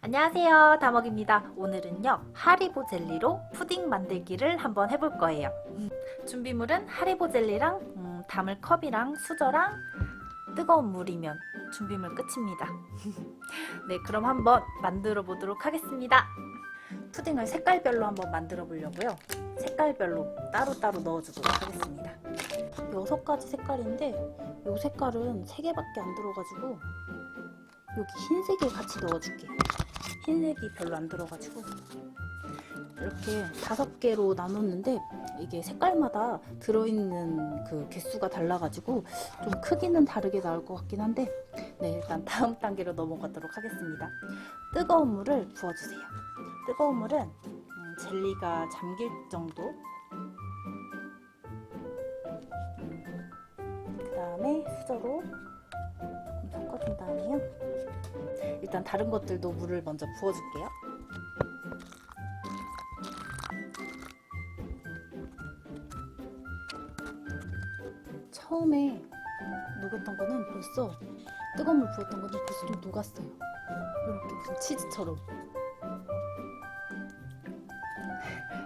안녕하세요 다먹입니다. 오늘은요 하리보 젤리로 푸딩 만들기를 한번 해볼 거예요. 음, 준비물은 하리보 젤리랑 음, 담을 컵이랑 수저랑 뜨거운 물이면 준비물 끝입니다. 네 그럼 한번 만들어 보도록 하겠습니다. 푸딩을 색깔별로 한번 만들어 보려고요. 색깔별로 따로따로 넣어주도록 하겠습니다. 여섯 가지 색깔인데 이 색깔은 세 개밖에 안 들어가지고 여기 흰색을 같이 넣어줄게. 흰색이 별로 안 들어가지고 이렇게 다섯 개로 나눴는데 이게 색깔마다 들어있는 그 개수가 달라가지고 좀 크기는 다르게 나올 것 같긴 한데 네 일단 다음 단계로 넘어가도록 하겠습니다. 뜨거운 물을 부어주세요. 뜨거운 물은 음, 젤리가 잠길 정도 그 다음에 수저로 섞어준 다음에요. 일단 다른 것들도 물을 먼저 부어줄게요. 처음에 녹였던 거는 벌써 뜨거운 물 부었던 거는 벌써 좀 녹았어요. 이렇게 무슨 치즈처럼.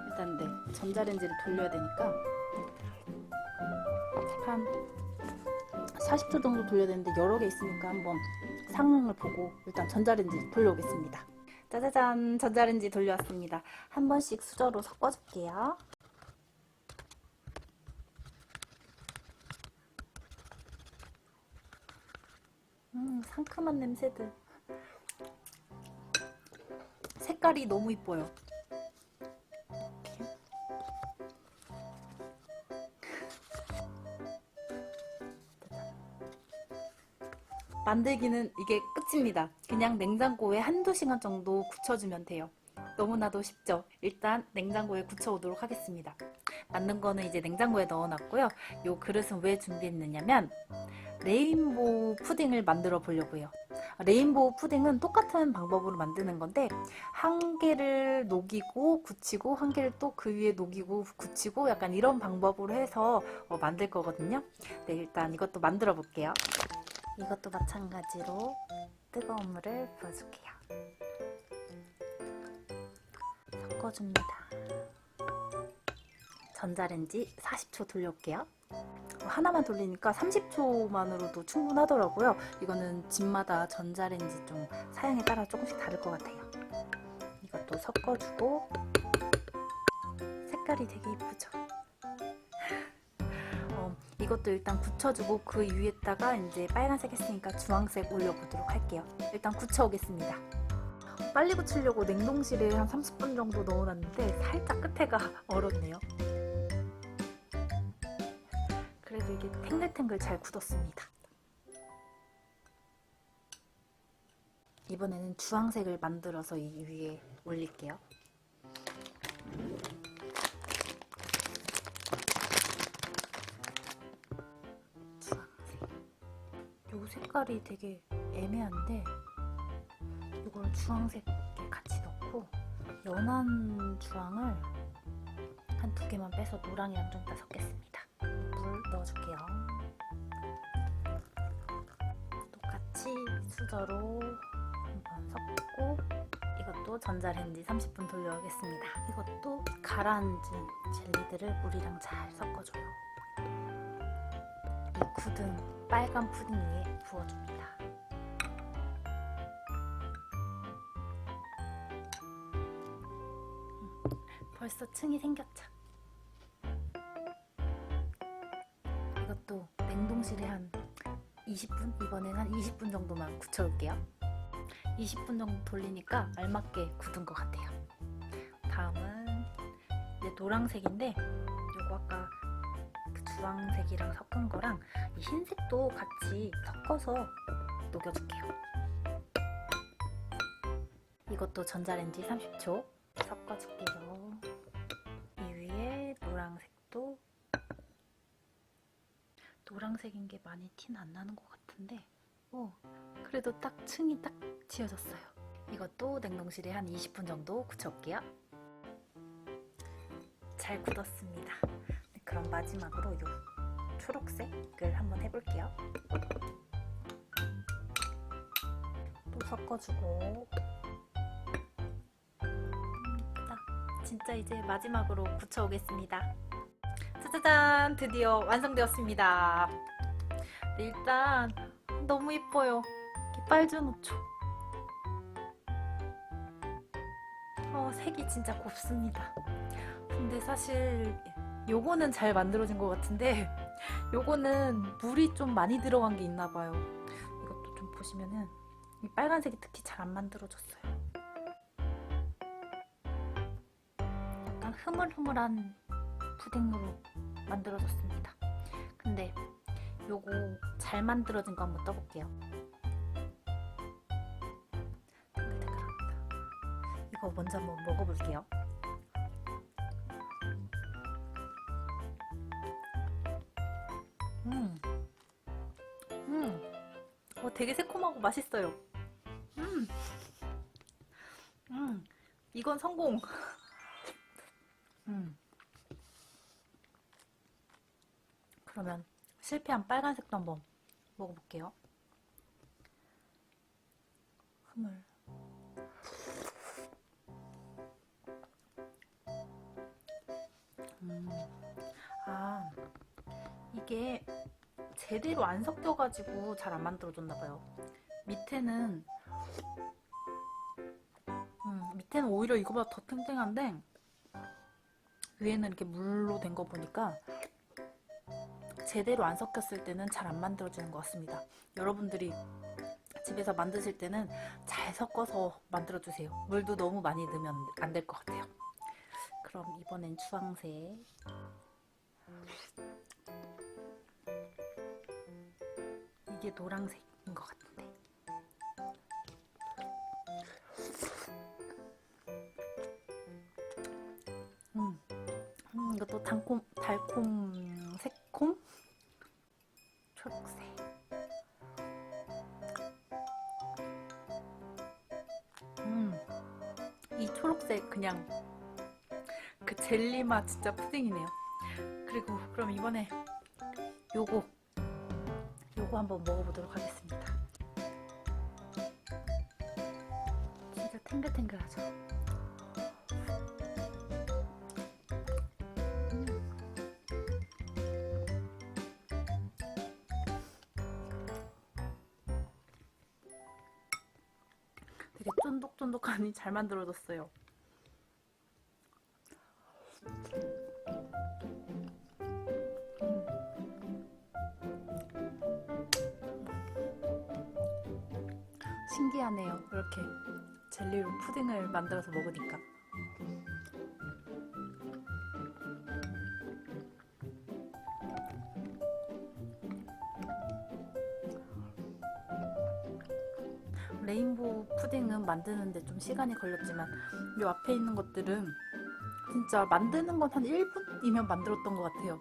일단 네 전자레인지를 돌려야 되니까 한 40초 정도 돌려야 되는데 여러 개 있으니까 한번 상황을 보고 일단 전자레인지 돌려오겠습니다. 짜자잔 전자레인지 돌려왔습니다. 한 번씩 수저로 섞어줄게요. 음 상큼한 냄새들. 색깔이 너무 이뻐요. 만들기는 이게 끝입니다. 그냥 냉장고에 한두 시간 정도 굳혀주면 돼요. 너무나도 쉽죠? 일단 냉장고에 굳혀오도록 하겠습니다. 만든 거는 이제 냉장고에 넣어놨고요. 이 그릇은 왜 준비했느냐면 레인보우 푸딩을 만들어 보려고요. 레인보우 푸딩은 똑같은 방법으로 만드는 건데 한 개를 녹이고 굳히고 한 개를 또 그 위에 녹이고 굳히고 약간 이런 방법으로 해서 어, 만들 거거든요. 네, 일단 이것도 만들어 볼게요. 이것도 마찬가지로 뜨거운 물을 부어줄게요. 섞어줍니다. 전자레인지 40초 돌려올게요. 하나만 돌리니까 30초만으로도 충분하더라고요. 이거는 집마다 전자레인지 좀 사양에 따라 조금씩 다를 것 같아요. 이것도 섞어주고 색깔이 되게 이쁘죠? 어, 이것도 일단 굳혀주고 그 위에다가 이제 빨간색 했으니까 주황색 올려보도록 할게요. 일단 굳혀오겠습니다. 빨리 굳히려고 냉동실에 한 30분 정도 넣어놨는데 살짝 끝에가 얼었네요. 그래도 이게 탱글탱글 잘 굳었습니다. 이번에는 주황색을 만들어서 이 위에 올릴게요. 색깔이 되게 애매한데 이걸 주황색에 같이 넣고 연한 주황을 한 두 개만 빼서 노랑이랑 좀 더 섞겠습니다. 물 넣어줄게요. 똑같이 수저로 한번 섞고 이것도 전자레인지 30분 돌려오겠습니다. 이것도 가라앉은 젤리들을 물이랑 잘 섞어줘요. 이 굳은 빨간 푸딩 위에 부어줍니다. 벌써 층이 생겼죠? 이것도 냉동실에 한 20분? 이번엔 한 20분 정도만 굳혀올게요. 20분 정도 돌리니까 알맞게 굳은 것 같아요. 다음은 이제 노란색인데 이거 아까 그 주황색이랑 섞은 거랑 이 흰색도 같이 섞어서 녹여줄게요. 이것도 전자레인지 30초 섞어줄게요. 이 위에 노란색도 노란색인 게 많이 티는 안 나는 것 같은데 오 그래도 딱 층이 딱 지어졌어요 이것도 냉동실에 한 20분 정도 굳혀올게요 잘 굳었습니다 네, 그럼 마지막으로 요 초록색을 한번 해볼게요 또 섞어주고 진짜 이제 마지막으로 붙여오겠습니다. 짜자잔! 드디어 완성되었습니다. 네, 일단 너무 예뻐요. 이렇게 빨주 노초. 어, 색이 진짜 곱습니다. 근데 사실 요거는 잘 만들어진 것 같은데 요거는 물이 좀 많이 들어간 게 있나 봐요. 이것도 좀 보시면은 이 빨간색이 특히 잘 안 만들어졌어요. 약간 흐물흐물한 푸딩으로 만들어졌습니다. 근데 요거 잘 만들어진 거 한번 떠볼게요. 이거 먼저 한번 먹어볼게요. 되게 새콤하고 맛있어요. 음, 음, 이건 성공. 음. 그러면 실패한 빨간색도 한번 먹어볼게요. 흐물. 음. 아, 이게 제대로 안 섞여가지고 잘 안 만들어졌나 봐요. 밑에는 음, 밑에는 오히려 이거보다 더 탱탱한데 위에는 이렇게 물로 된 거 보니까 제대로 안 섞였을 때는 잘 안 만들어지는 것 같습니다. 여러분들이 집에서 만드실 때는 잘 섞어서 만들어주세요. 물도 너무 많이 넣으면 안 될 것 같아요. 그럼 이번엔 주황색. 이게 노란색인 것 같은데. 음, 음 이것도 달콤, 달콤, 새콤, 초록색. 음, 이 초록색 그냥 그 젤리 맛 진짜 푸딩이네요. 그리고 그럼 이번에 요거 요거 한번 먹어보도록 하겠습니다. 진짜 탱글탱글하죠? 음. 되게 쫀득쫀득하니 잘 만들어졌어요. 신기하네요. 이렇게 젤리로 푸딩을 만들어서 먹으니까. 레인보우 푸딩은 만드는데 좀 시간이 걸렸지만 이 앞에 있는 것들은 진짜 만드는 건 한 1분이면 만들었던 것 같아요.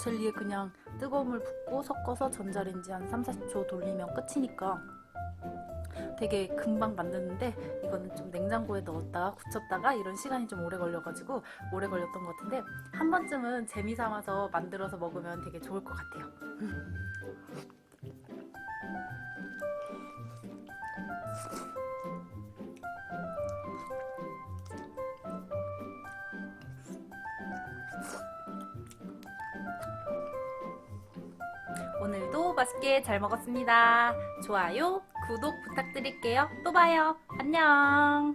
젤리에 그냥 뜨거운 물 붓고 섞어서 전자레인지 한 3, 40초 돌리면 끝이니까 되게 금방 만드는데 이거는 좀 냉장고에 넣었다가 굳혔다가 이런 시간이 좀 오래 걸려가지고 오래 걸렸던 것 같은데 한 번쯤은 재미 삼아서 만들어서 먹으면 되게 좋을 것 같아요. 오늘도 맛있게 잘 먹었습니다. 좋아요, 구독 부탁드릴게요. 또 봐요. 안녕.